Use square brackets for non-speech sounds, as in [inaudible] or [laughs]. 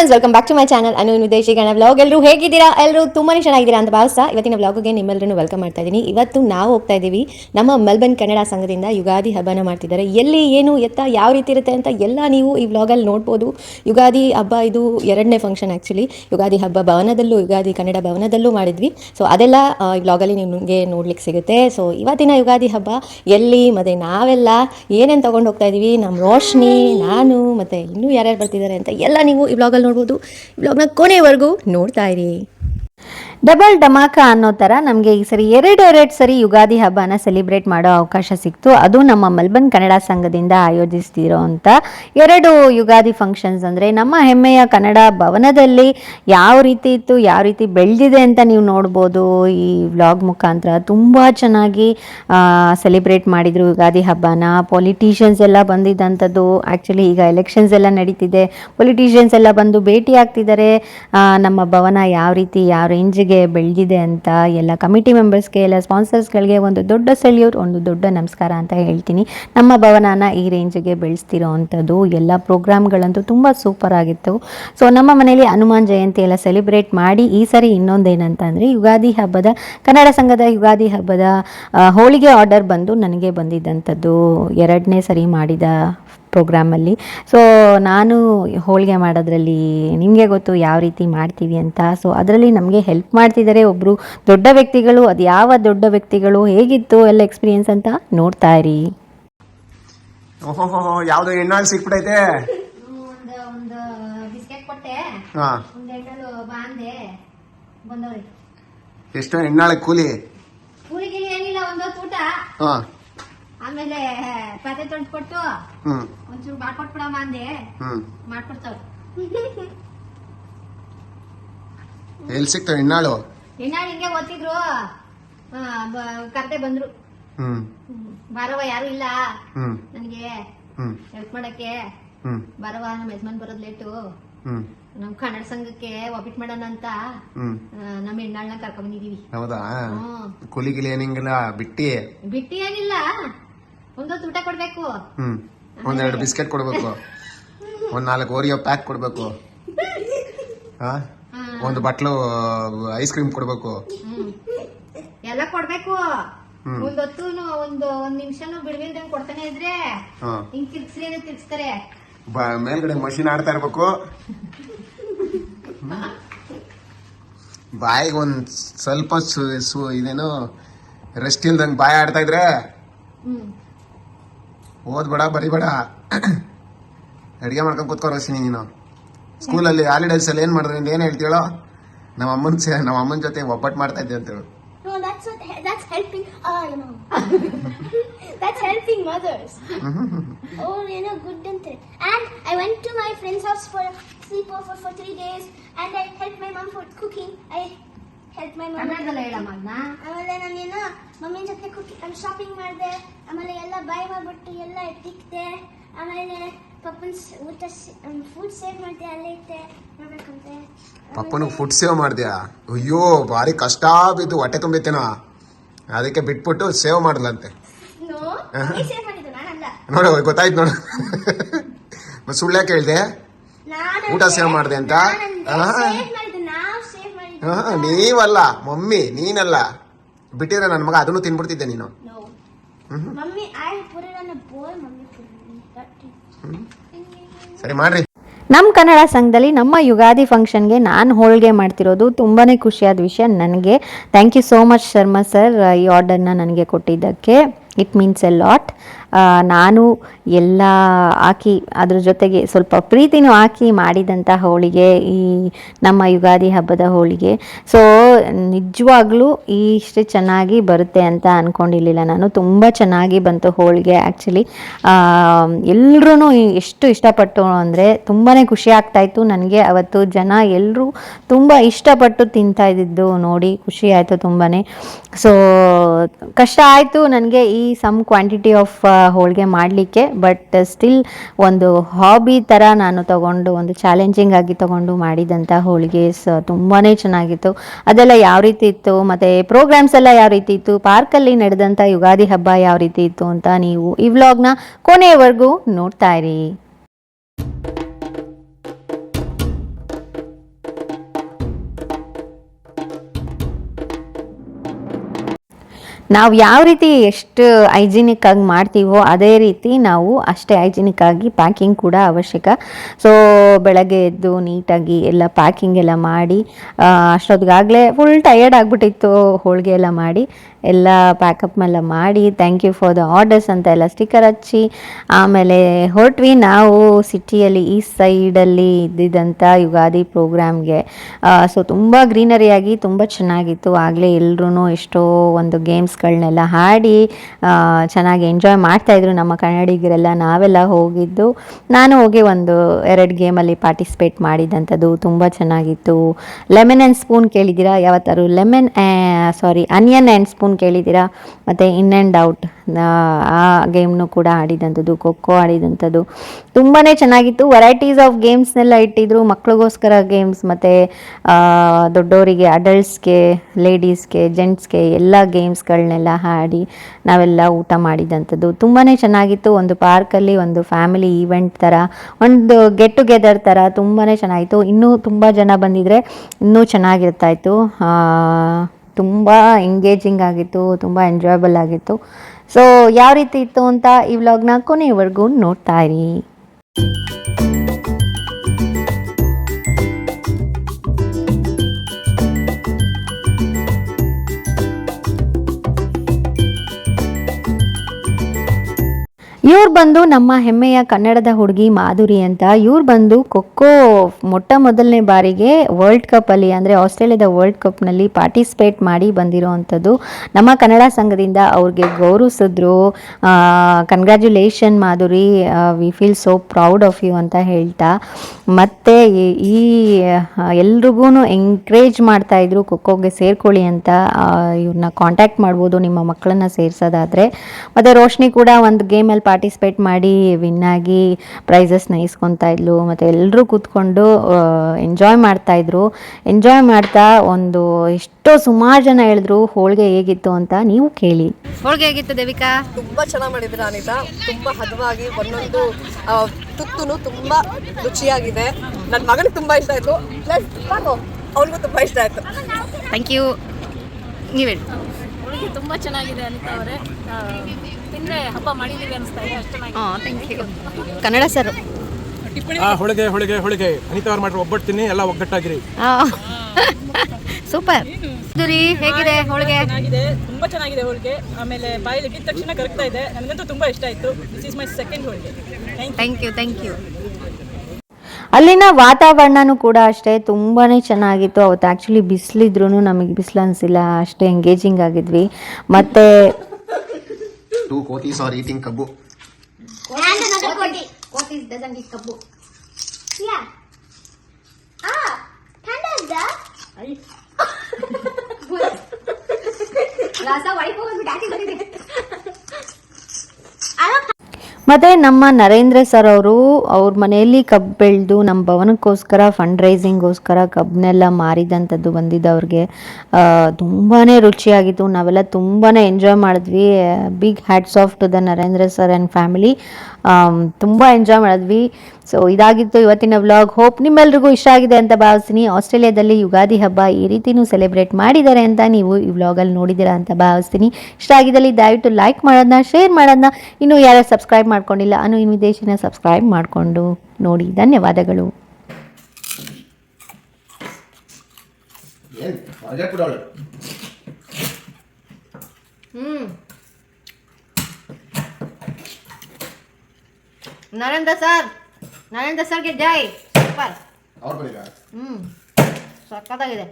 Friends welcome back to my channel Anu Gana vlog ಎಲ್ಲರೂ ಹೇಗಿದ್ದೀರಾ? ಎಲ್ಲರೂ ತುಂಬಾ ಚೆನ್ನಾಗಿದ್ದೀರಾ ಅಂತ ಭಾವಿಸ್ತಾ ಇವತ್ತಿನ ವ್ಲಾಗ್ಗೆ ನಿಮ್ಮೆಲ್ಲರೂ ವೆಲ್ಕಮ್ ಮಾಡ್ತಾ ಇದ್ದೀನಿ. ಇವತ್ತು ನಾವು ಹೋಗ್ತಾ ಇದ್ದೀವಿ ನಮ್ಮ ಮೆಲ್ಬರ್ನ್ ಕನ್ನಡ ಸಂಘದಿಂದ ಯುಗಾದಿ ಹಬ್ಬನ ಮಾಡ್ತಿದ್ದಾರೆ. ಎಲ್ಲಿ ಏನು ಎತ್ತ ಯಾವ ರೀತಿ ಇರುತ್ತೆ ಅಂತ ಎಲ್ಲ ನೀವು ಈ ವ್ಲಾಗಲ್ಲಿ ನೋಡ್ಬೋದು. ಯುಗಾದಿ ಹಬ್ಬ ಇದು ಎರಡನೇ ಫಂಕ್ಷನ್ ಆ್ಯಕ್ಚುಲಿ ಯುಗಾದಿ ಹಬ್ಬ ಭವನದಲ್ಲೂ, ಯುಗಾದಿ ಕನ್ನಡ ಭವನದಲ್ಲೂ ಮಾಡಿದ್ವಿ. ಸೊ ಅದೆಲ್ಲ ಈ ವ್ಲಾಗಲ್ಲಿ ನಿಮಗೆ ನೋಡ್ಲಿಕ್ಕೆ ಸಿಗುತ್ತೆ. ಸೊ ಇವತ್ತಿನ ಯುಗಾದಿ ಹಬ್ಬ ಎಲ್ಲಿ, ಮತ್ತು ನಾವೆಲ್ಲ ಏನೇನು ತೊಗೊಂಡು ಹೋಗ್ತಾ ಇದ್ದೀವಿ? ನಮ್ಮ ರೋಶ್ನಿ, ನಾನು, ಮತ್ತು ಇನ್ನೂ ಯಾರ್ಯಾರು ಬರ್ತಿದ್ದಾರೆ ಅಂತ ಎಲ್ಲ ನೀವು ಈ ವ್ಲಾಗಲ್ಲಿ ನೋಡ್ಬೋದು. ಬ್ಲಾಗ್ನ ಕೊನೆಯವರೆಗೂ ನೋಡ್ತಾ ಇರಿ. ಡಬಲ್ ಡಮಾಕ ಅನ್ನೋ ಥರ ನಮಗೆ ಈ ಸರಿ ಎರಡು ಎರಡು ಸರಿ ಯುಗಾದಿ ಹಬ್ಬನ ಸೆಲಿಬ್ರೇಟ್ ಮಾಡೋ ಅವಕಾಶ ಸಿಕ್ತು. ಅದು ನಮ್ಮ ಮಲ್ಬನ್ ಕನ್ನಡ ಸಂಘದಿಂದ ಆಯೋಜಿಸ್ತಿರೋ ಅಂತ ಎರಡು ಯುಗಾದಿ ಫಂಕ್ಷನ್ಸ್ ಅಂದರೆ ನಮ್ಮ ಹೆಮ್ಮೆಯ ಕನ್ನಡ ಭವನದಲ್ಲಿ ಯಾವ ರೀತಿ ಇತ್ತು, ಯಾವ ರೀತಿ ಬೆಳೆದಿದೆ ಅಂತ ನೀವು ನೋಡ್ಬೋದು. ಈ ವ್ಲಾಗ್ ಮುಖಾಂತರ ತುಂಬ ಚೆನ್ನಾಗಿ ಸೆಲೆಬ್ರೇಟ್ ಮಾಡಿದರು ಯುಗಾದಿ ಹಬ್ಬನ. ಪೊಲಿಟೀಷಿಯನ್ಸ್ ಎಲ್ಲ ಬಂದಿದ್ದಂಥದ್ದು. ಆ್ಯಕ್ಚುಲಿ ಈಗ ಎಲೆಕ್ಷನ್ಸ್ ಎಲ್ಲ ನಡೀತಿದೆ. ಪೊಲಿಟೀಷಿಯನ್ಸ್ ಎಲ್ಲ ಬಂದು ಭೇಟಿ ಆಗ್ತಿದ್ದಾರೆ. ನಮ್ಮ ಭವನ ಯಾವ ರೀತಿ ಯಾವ ರೇಂಜಿಗೆ ಬೆಳೆದಿದೆ ಅಂತ ಎಲ್ಲ ಕಮಿಟಿ ಮೆಂಬರ್ಸ್ಗೆ ಎಲ್ಲ ಸ್ಪಾನ್ಸರ್ಸ್ಗಳಿಗೆ ಒಂದು ದೊಡ್ಡ ಸೆಲ್ಯೂಟ್ ಒಂದು ದೊಡ್ಡ ನಮಸ್ಕಾರ ಅಂತ ಹೇಳ್ತೀನಿ. ನಮ್ಮ ಭವನನ ಈ ರೇಂಜ್ಗೆ ಬೆಳೆಸ್ತಿರೋ ಅಂಥದ್ದು ಎಲ್ಲ ಪ್ರೋಗ್ರಾಮ್ಗಳಂತೂ ತುಂಬ ಸೂಪರ್ ಆಗಿತ್ತು. ಸೊ ನಮ್ಮ ಮನೆಯಲ್ಲಿ ಹನುಮಾನ್ ಜಯಂತಿ ಎಲ್ಲ ಸೆಲೆಬ್ರೇಟ್ ಮಾಡಿ ಈ ಸರಿ ಇನ್ನೊಂದೇನಂತಂದರೆ ಯುಗಾದಿ ಹಬ್ಬದ, ಕನ್ನಡ ಸಂಘದ ಯುಗಾದಿ ಹಬ್ಬದ ಹೋಳಿಗೆ ಆರ್ಡರ್ ಬಂದು ನನಗೆ ಬಂದಿದ್ದಂಥದ್ದು ಎರಡನೇ ಸರಿ ಮಾಡಿದ ಪ್ರೋಗ್ರಾಮಲ್ಲಿ. ಸೊ ನಾನು ಹೋಳಿಗೆ ಮಾಡೋದ್ರಲ್ಲಿ ನಿಮಗೆ ಗೊತ್ತು ಯಾವ ರೀತಿ ಮಾಡ್ತೀವಿ ಅಂತ. ಸೊ ಅದರಲ್ಲಿ ನಮಗೆ ಹೆಲ್ಪ್ ಮಾಡ್ತಿದ್ದಾರೆ ಒಬ್ಬರು ದೊಡ್ಡ ವ್ಯಕ್ತಿಗಳು. ಅದು ಯಾವ ದೊಡ್ಡ ವ್ಯಕ್ತಿಗಳು ಹೇಗಿತ್ತು ಎಲ್ಲ ಎಕ್ಸ್ಪೀರಿಯನ್ಸ್ ಅಂತ ನೋಡ್ತಾ ಇರಿ. ಓಹೋ ಯಾವ್ದೋ ಸಿಕ್ಬಿಟ್ಟೈತೆ. ಎಷ್ಟು ಹೆಣ್ಣಾಳೆ ಕೂಲಿ. ಊರಿಗೆ ಏನಿಲ್ಲ ಒಂದೊಂದು ಊಟ ಹಾ. ಆಮೇಲೆ ಪದೇ ತೊಳ್ದು ಕೊಟ್ಟು ಹ್ಮ್. ಒಂಚೂರು ಮಾಡ್ಕೊಟ್ಬಿಡಮ್ಮ ಅಂದೆ. ಹ್ಮ್. ಮಾಡ್ಕೊಡ್ತಾವ್ [laughs] ಎಲ್ಲಿ ಸಿಕ್ತಾವ ಹೆಣ್ಣಾಳು ಇನ್ನ ಹಿಂಗೆ ಓದ್ತಿದ್ರು. ಕರ್ತೆ ಬಂದ್ರು. ಹ್ಮ್. ಹ್ಮ್. ಯಾರು ಇಲ್ಲ. ಹ್ಮ್. ನನಗೆ ಹ್ಮ್. ಹೆಲ್ಪ್ ಮಾಡಕ್ಕೆ. ಹ್ಮ್. ಬಾರವ್ವ ನಮ್ಮ ಯಜಮಾನ್ ಬರೋದ್ ಲೇಟು ಹ್ಮ್. ನಮ್ ಕನ್ನಡ ಸಂಘಕ್ಕೆ ಒಬಿಟ್ ಮಾಡೋಣ ಅಂತ. ಹ್ಮ್. ನಮ್ಮ ಹೆಣ್ಣಾಳ್ನ ಕರ್ಕೊಂಡ್ ಬಂದಿದೀವಿ. ಹೌದಾ? ಹ್ಮ್. ಕೂಲಿ ಏನಿಂಗಿಲ್ಲ ಬಿಟ್ಟಿ. ಬಿಟ್ಟಿ ಏನಿಲ್ಲ. ಒಂದೊತ್ತು ಊಟ ಕೊಡ್ಬೇಕು. ಹ್ಮ್. ಒಂದೆರಡು ಬಿಸ್ಕೆಟ್ ಕೊಡ್ಬೇಕು. ಒಂದ್ ನಾಲ್ಕು ಓರಿಯೋ ಪ್ಯಾಕ್ ಕೊಡ್ಬೇಕು. ಹಾ. ಒಂದು ಬಟ್ಲು ಐಸ್ ಕ್ರೀಮ್ ಕೊಡ್ಬೇಕು. ಹ್ಮ್. ಎಲ್ಲ ಕೊಡ್ಬೇಕು. ಹ್ಮ್. ಒಂದೊತ್ತು ಒಂದು ಒಂದ್ ನಿಮಿಷನು ಬಿಡ್ಬಿಲ್ದಂಗ್ ಕೊಡ್ತಾನೆ ಇದ್ರೆ ಹಾ. ಹಿಂಗ್ ತಿರ್ಗ್ಸ್ರಿ ಅಂದ್ರೆ ತಿರ್ಗ್ಸ್ತಾರೆ. ಬ- ಮೇಲ್ಗಡೆ ಮಷಿನ್ ಆಡ್ತಾ ಇರ್ಬೇಕು. ಬಾಯಿಗೆ ಒಂದ್ ಸ್ವಲ್ಪ ಸು- ಸು- ಇದೇನು ರೆಸ್ಟ್ ಇಲ್ದಂಗ್ ಬಾಯಿ ಆಡ್ತಾ ಇದ್ರೆ ಹ್ಮ್. ಓದ್ಬೇಡ ಬರಿಬೇಡ ಅಡಿಗೆ ಮಾಡ್ಕೊಂಡ್ ಕೂತ್ಕೋ ನೀನು ಸ್ಕೂಲಲ್ಲಿ ಹಾಲಿಡೇಸ್ ಅಲ್ಲಿ ಏನ್ ಮಾಡಿದ್ರೆ ಏನ್ ಹೇಳ್ತೀಳೋ ನಮ್ಮ ಅಮ್ಮನ ನಮ್ಮ ಅಮ್ಮನ ಜೊತೆ ಒಬ್ಬಟ್ಟು ಮಾಡ್ತಾ ಇದ್ದೆ ಅಂತ ಹೇಳು No, that's helping. Uh, mothers. oh, you know, good. And I went to my friend's house for sleepover for three days, and I helped my mom for cooking. I helped my mummy ಅದಲ್ಲ ಹೇಳಮ್ಮ ಅದ್ನ ಆಮೇಲೆ ನಾನೇನು mummy ಜೊತೆ ಕುಕ್ಕಿ shopping ಮಾಡಿದೆ. ಆಮೇಲೆ ಎಲ್ಲ by ಮಾಡ್ಬಿಟ್ಟು ಎಲ್ಲ ಇಟ್ಟಿಕ್ತೆ ಆಮೇಲೆ ಪಪ್ಪನ ಊಟ ಫುಡ್ ಸೇವ್ ಮಾಡಿದೆ ಅಲ್ಲೇ ಇತ್ತೆ ನೋಡ್ಬೇಕಂತೆ. ಪಪ್ಪನಿಗೆ ಫುಡ್ ಸೇವ್ ಮಾಡ್ದ್ಯಾ? ಅಯ್ಯೋ ಭಾರಿ ಕಷ್ಟ ಬಿದ್ದು ಹೊಟ್ಟೆ ತುಂಬಿತ್ತೇನೋ. ಅದಕ್ಕೆ ಬಿಟ್ಬಿಟ್ಟು ಸೇವ್ ಮಾಡಲಂತೆ ನೋಡು ಗೊತ್ತಾಯ್ತು ನೋಡು. ಮತ್ತೆ ಸುಳ್ಳ್ಯಾಕೆ ಕೇಳ್ದೆ ನಾನು ಊಟ ಸೇವ್ ಮಾಡಿದೆ ಅಂತ? ಆಹಾ. ಸೇವ್ ಮಾಡಿದ್ದು ನಾವು ಸೇವ್ ಮಾಡಿದ್ದು ಹಾ, ನೀವಲ್ಲ ಮಮ್ಮಿ ನೀನಲ್ಲ. ಬಿಟ್ಟಿದ್ರೆ ನನ್ನ ಮಗ ಅದನ್ನು ತಿನ್ಬಿಡ್ತಿದ್ದೆ ನೀನು. ಸರಿ ಮಾಡ್ರಿ. ನಮ್ಮ ಕನ್ನಡ ಸಂಘದಲ್ಲಿ ನಮ್ಮ ಯುಗಾದಿ ಫಂಕ್ಷನ್ಗೆ ನಾನು ಹೋಳಿಗೆ ಮಾಡ್ತಿರೋದು ತುಂಬಾ ಖುಷಿಯಾದ ವಿಷಯ ನನಗೆ. Thank you so much Sharma sir ಈ ಆರ್ಡರ್ನ ನನಗೆ ಕೊಟ್ಟಿದ್ದಕ್ಕೆ. ಇಟ್ ಮೀನ್ಸ್ ಎ ಲಾಟ್ ನಾನು ಎಲ್ಲ ಹಾಕಿ, ಅದ್ರ ಜೊತೆಗೆ ಸ್ವಲ್ಪ ಪ್ರೀತಿನೂ ಹಾಕಿ ಮಾಡಿದಂಥ ಹೋಳಿಗೆ, ಈ ನಮ್ಮ ಯುಗಾದಿ ಹಬ್ಬದ ಹೋಳಿಗೆ. ಸೊ ನಿಜವಾಗ್ಲೂ ಇಷ್ಟು ಚೆನ್ನಾಗಿ ಬರುತ್ತೆ ಅಂತ ಅಂದ್ಕೊಂಡಿರಲಿಲ್ಲ ನಾನು. ತುಂಬ ಚೆನ್ನಾಗಿ ಬಂತು ಹೋಳಿಗೆ ಆ್ಯಕ್ಚುಲಿ ಎಲ್ಲರೂ ಎಷ್ಟು ಇಷ್ಟಪಟ್ಟು ಅಂದರೆ ತುಂಬಾ ಖುಷಿ ಆಗ್ತಾಯಿತ್ತು ನನಗೆ ಅವತ್ತು ಜನ ಎಲ್ಲರೂ ತುಂಬ ಇಷ್ಟಪಟ್ಟು ತಿಂತಾ ನೋಡಿ, ಖುಷಿ ಆಯಿತು ತುಂಬಾ ಸೊ ಕಷ್ಟ ಆಯಿತು ನನಗೆ ಈ ಸಮ್ ಕ್ವಾಂಟಿಟಿ ಆಫ್ ಹೋಳಿಗೆ ಮಾಡಲಿಕ್ಕೆ ಬಟ್ ಸ್ಟಿಲ್ ಒಂದು ಹಾಬಿ ಥರ ನಾನು ತಗೊಂಡು, ಒಂದು ಚಾಲೆಂಜಿಂಗ್ ಆಗಿ ತಗೊಂಡು ಮಾಡಿದಂಥ ಹೋಳಿಗೆ ತುಂಬಾ ಚೆನ್ನಾಗಿತ್ತು. ಅದೆಲ್ಲ ಯಾವ ರೀತಿ ಇತ್ತು, ಮತ್ತು ಪ್ರೋಗ್ರಾಮ್ಸ್ ಎಲ್ಲ ಯಾವ ರೀತಿ ಇತ್ತು ಪಾರ್ಕಲ್ಲಿ ನಡೆದಂಥ ಯುಗಾದಿ ಹಬ್ಬ ಯಾವ ರೀತಿ ಇತ್ತು ಅಂತ ನೀವು ಈ ವ್ಲಾಗ್ನ ಕೊನೆಯವರೆಗೂ ನೋಡ್ತಾ ಇರಿ. ನಾವು ಯಾವ ರೀತಿ ಎಷ್ಟು ಹೈಜಿನಿಕ್ ಆಗಿ ಮಾಡ್ತೀವೋ ಅದೇ ರೀತಿ ನಾವು ಅಷ್ಟೇ ಹೈಜಿನಿಕ್ ಆಗಿ ಪ್ಯಾಕಿಂಗ್ ಕೂಡ ಅವಶ್ಯಕ. ಸೊ ಬೆಳಗ್ಗೆ ಎದ್ದು ನೀಟಾಗಿ ಎಲ್ಲ ಪ್ಯಾಕಿಂಗ್ ಎಲ್ಲ ಮಾಡಿ ಅಷ್ಟೊತ್ತಿಗಾಗಲೇ ಫುಲ್ ಟಯರ್ಡ್ ಆಗಿಬಿಟ್ಟಿತ್ತು ಹೋಳಿಗೆ ಎಲ್ಲ ಮಾಡಿ. ಎಲ್ಲ ಪ್ಯಾಕಪ್ ಎಲ್ಲ ಮಾಡಿ thank you for the orders ಅಂತ ಎಲ್ಲ ಸ್ಟಿಕ್ಕರ್ ಹಚ್ಚಿ, ಆಮೇಲೆ ಹೊರಟ್ವಿ ನಾವು ಸಿಟಿಯಲ್ಲಿ ಈ ಸೈಡಲ್ಲಿ ಇದ್ದಿದ್ದಂಥ ಯುಗಾದಿ ಪ್ರೋಗ್ರಾಮ್ಗೆ ಸೊ ತುಂಬ ಗ್ರೀನರಿಯಾಗಿ ತುಂಬ ಚೆನ್ನಾಗಿತ್ತು. ಆಗಲೇ ಎಲ್ಲರೂ ಎಷ್ಟೋ ಒಂದು ಗೇಮ್ಸ್ಗಳನ್ನೆಲ್ಲ ಆಡಿ ಚೆನ್ನಾಗಿ ಎಂಜಾಯ್ ಮಾಡ್ತಾಯಿದ್ರು ನಮ್ಮ ಕನ್ನಡಿಗರೆಲ್ಲ. ನಾವೆಲ್ಲ ಹೋಗಿದ್ದು, ನಾನು ಹೋಗಿ ಒಂದು ಎರಡು ಗೇಮಲ್ಲಿ ಪಾರ್ಟಿಸಿಪೇಟ್ ಮಾಡಿದಂಥದ್ದು ತುಂಬ ಚೆನ್ನಾಗಿತ್ತು. ಲೆಮನ್ ಆ್ಯಂಡ್ ಸ್ಪೂನ್ ಕೇಳಿದ್ದೀರಾ? ಯಾವತ್ತಾರು lemon sorry onion and spoon ಕೇಳಿದ್ದೀರಾ? ಮತ್ತು ಇನ್ ಆ್ಯಂಡ್ ಔಟ್ ಆ ಗೇಮ್ನು ಕೂಡ ಆಡಿದಂಥದ್ದು, ಖೋಖೋ ಆಡಿದಂಥದ್ದು. ತುಂಬಾ ಚೆನ್ನಾಗಿತ್ತು. ವೆರೈಟೀಸ್ ಆಫ್ ಗೇಮ್ಸ್ನೆಲ್ಲ ಇಟ್ಟಿದ್ರು. ಮಕ್ಳಿಗೋಸ್ಕರ ಗೇಮ್ಸ್ ಮತ್ತು ದೊಡ್ಡವರಿಗೆ ಅಡಲ್ಟ್ಸ್ಗೆ ಲೇಡೀಸ್ಗೆ ಜೆಂಟ್ಸ್ಗೆ ಎಲ್ಲ ಗೇಮ್ಸ್ಗಳನ್ನೆಲ್ಲ ಆಡಿ ನಾವೆಲ್ಲ ಊಟ ಮಾಡಿದಂಥದ್ದು. ತುಂಬಾ ಚೆನ್ನಾಗಿತ್ತು. ಒಂದು ಪಾರ್ಕಲ್ಲಿ ಒಂದು ಫ್ಯಾಮಿಲಿ ಈವೆಂಟ್ ಥರ, ಒಂದು ಗೆಟ್ ಟುಗೆದರ್ ಥರ ತುಂಬಾ ಚೆನ್ನಾಗಿತ್ತು. ಇನ್ನೂ ತುಂಬ ಜನ ಬಂದಿದ್ರೆ ಇನ್ನೂ ಚೆನ್ನಾಗಿರ್ತಾಯಿತ್ತು. ತುಂಬ ಎಂಗೇಜಿಂಗ್ ಆಗಿತ್ತು, ತುಂಬ ಎಂಜಾಯಬಲ್ ಆಗಿತ್ತು. ಸೊ ಯಾವ ರೀತಿ ಇತ್ತು ಅಂತ ಈ ವ್ಲಾಗ್ನ ಕೊನೆಯವರೆಗೂ ನೋಡ್ತಾ ಇರಿ. ಇವ್ರು ಬಂದು ನಮ್ಮ ಹೆಮ್ಮೆಯ ಕನ್ನಡದ ಹುಡುಗಿ ಮಾಧುರಿ ಅಂತ. ಇವ್ರು ಬಂದು ಖೋಖೋ ಮೊಟ್ಟ ಮೊದಲನೇ ಬಾರಿಗೆ ವರ್ಲ್ಡ್ ಕಪ್ಪಲ್ಲಿ ಅಂದರೆ ಆಸ್ಟ್ರೇಲಿಯಾದ ವರ್ಲ್ಡ್ ಕಪ್ನಲ್ಲಿ ಪಾರ್ಟಿಸಿಪೇಟ್ ಮಾಡಿ ಬಂದಿರೋ ಅಂಥದ್ದು ನಮ್ಮ ಕನ್ನಡ ಸಂಘದಿಂದ ಅವ್ರಿಗೆ ಗೌರವಿಸಿದ್ರು. Congratulation Madhuri we feel so proud of you ಅಂತ ಹೇಳ್ತಾ. ಮತ್ತು ಈ- ಎಲ್ರಿಗೂ ಮಾಡ್ತಾ ಮಾಡ್ತಾಯಿದ್ರು ಖೋಖೋಗೆ ಸೇರ್ಕೊಳ್ಳಿ ಅಂತ ಇವ್ರನ್ನ ಕಾಂಟ್ಯಾಕ್ಟ್ ಮಾಡ್ಬೋದು ನಿಮ್ಮ ಮಕ್ಕಳನ್ನ ಸೇರಿಸೋದಾದರೆ. ಮತ್ತು ರೋಶ್ನಿ ಕೂಡ ಒಂದು ಗೇಮಲ್ಲಿ ಪಾರ್ಟಿಸಿಪೇಟ್ ಮಾಡಿ ವಿನ್ ಆಗಿ ಪ್ರೈಸಸ್ನ ಇಸ್ಕೊತಾ ಇದ್ಲು. ಮತ್ತು ಎಲ್ಲರೂ ಕೂತ್ಕೊಂಡು ಎಂಜಾಯ್ ಮಾಡ್ತಾಯಿದ್ರು ಎಂಜಾಯ್ ಮಾಡ್ತಾ ಒಂದು ಎಷ್ಟೋ ಸುಮಾರು ಜನ ಹೇಳಿದ್ರು ಹೋಳಿಗೆ ಹೇಗಿತ್ತು ಅಂತ ನೀವು ಕೇಳಿ. ಹೋಳಿಗೆ ಹೇಗಿತ್ತು ದೇವಿಕಾ? ತುಂಬಾ ಚೆನ್ನಾಗಿ ಮಾಡಿದ್ರು ಅನಿತಾ? ತುಂಬಾ ಹದವಾಗಿ ಒಂದೊಂದು ತುತ್ತು ತುಂಬ ತುಂಬಾ ರುಚಿಯಾಗಿದೆ. ನನ್ನ ಮಗನಿಗೆ ತುಂಬಾ ಇಷ್ಟ ಆಯ್ತು. ಪ್ಲಸ್ ಅವನಿಗೂ ತುಂಬಾ ಇಷ್ಟ ಆಯ್ತು. ಥ್ಯಾಂಕ್ ಯು ನೀವು ಹೇಳಿ. ಹೋಳಿಗೆ ತುಂಬ ಚೆನ್ನಾಗಿದೆ ಅನಿತಾ ಅವರೇ. ತಿಂದರೆ ಹಬ್ಬ ಮಾಡಿದ್ದೀವಿ ಅನಿಸ್ತಾ ಇದೆ ಅಷ್ಟು ಚೆನ್ನಾಗಿ ಹಾಂ ಥ್ಯಾಂಕ್ ಯು ಕನ್ನಡ ಸರ್ ಹೋಳಿಗೆ ಹೋಳಿಗೆ ಹೋಳಿಗೆ. ಅನಿತಾ ಅವ್ರು ಮಾಡ್ರೆ ಒಬ್ಬಟ್ಟು ಎಲ್ಲ ಒಗ್ಗಟ್ಟಾಗಿರಿ. ಸೂಪರ್ ಸುರಿ ಹೇಗಿದೆ ಹೋಳಿಗೆ? ಚೆನ್ನಾಗಿದೆ. ತುಂಬಾ ಚೆನ್ನಾಗಿದೆ ಹೋಳಿಗೆ. ಆಮೇಲೆ ಬಾಯಲ್ಲಿ ಇದ್ದ ತಕ್ಷಣ ಕರಗ್ತಾ ಇದೆ. ನನಗಂತೂ ತುಂಬಾ ಇಷ್ಟ ಆಯ್ತು. This is my second holige. Thank thank you thank you ಅಲ್ಲಿನ ವಾತಾವರಣನೂ ಕೂಡ ಅಷ್ಟೇ ತುಂಬಾ ಚೆನ್ನಾಗಿತ್ತು. ಅವತ್ತು ಆ್ಯಕ್ಚುಲಿ ಬಿಸಿಲಿದ್ರೂ ನಮಗೆ ಬಿಸಿಲು ಅನಿಸಿಲ್ಲ ಅಷ್ಟೇ ಎಂಗೇಜಿಂಗ್ ಆಗಿದ್ವಿ. ಮತ್ತು ಕಬ್ಬು. [laughs] [laughs] ಮತ್ತು ನಮ್ಮ ನರೇಂದ್ರ ಸರ್ ಅವರು ಅವ್ರ ಮನೆಯಲ್ಲಿ ಕಬ್ಬು ಬೆಳೆದು ನಮ್ಮ ಭವನಕ್ಕೋಸ್ಕರ ಫಂಡ್ ರೈಸಿಂಗ್ಗೋಸ್ಕರ ಕಬ್ಬನ್ನೆಲ್ಲ ಮಾರಿದಂಥದ್ದು ಬಂದಿದ್ದವ್ರಿಗೆ ತುಂಬಾ ರುಚಿಯಾಗಿತ್ತು. ನಾವೆಲ್ಲ ತುಂಬಾ ಎಂಜಾಯ್ ಮಾಡಿದ್ವಿ. Big hats off to the Narendra sir and family ತುಂಬ ಎಂಜಾಯ್ ಮಾಡಿದ್ವಿ. ಸೊ ಇದಾಗಿತ್ತು ಇವತ್ತಿನ ವ್ಲಾಗ್. ಹೋಪ್ ನಿಮ್ಮೆಲ್ರಿಗೂ ಇಷ್ಟ ಆಗಿದೆ ಅಂತ ಭಾವಿಸ್ತೀನಿ. ಆಸ್ಟ್ರೇಲಿಯಾದಲ್ಲಿ ಯುಗಾದಿ ಹಬ್ಬ ಈ ರೀತಿನೂ ಸೆಲೆಬ್ರೇಟ್ ಮಾಡಿದ್ದಾರೆ ಅಂತ ನೀವು ಈ ವ್ಲಾಗಲ್ಲಿ ನೋಡಿದ್ದೀರಾ ಅಂತ ಭಾವಿಸ್ತೀನಿ. ಇಷ್ಟ ಆಗಿದ್ದಲ್ಲಿ ದಯವಿಟ್ಟು ಲೈಕ್ ಮಾಡೋದನ್ನ ಶೇರ್ ಮಾಡೋದನ್ನ ಇನ್ನೂ ಯಾರು ಸಬ್ಸ್ಕ್ರೈಬ್ ಮಾಡ್ಕೊಂಡಿಲ್ಲ ಅನು ಇನ್ವಿಟೇಷನ್ನ ಸಬ್ಸ್ಕ್ರೈಬ್ ಮಾಡಿಕೊಂಡು ನೋಡಿ. ಧನ್ಯವಾದಗಳು. ನರೇಂದ್ರ ಸರ್. ನರೇಂದ್ರ ಸರ್ಗೆ ಜೈ. ಸೂಪರ್. ಅವ್ರು ಹ್ಞೂ ಸಕ್ಕತ್ತಾಗಿದೆ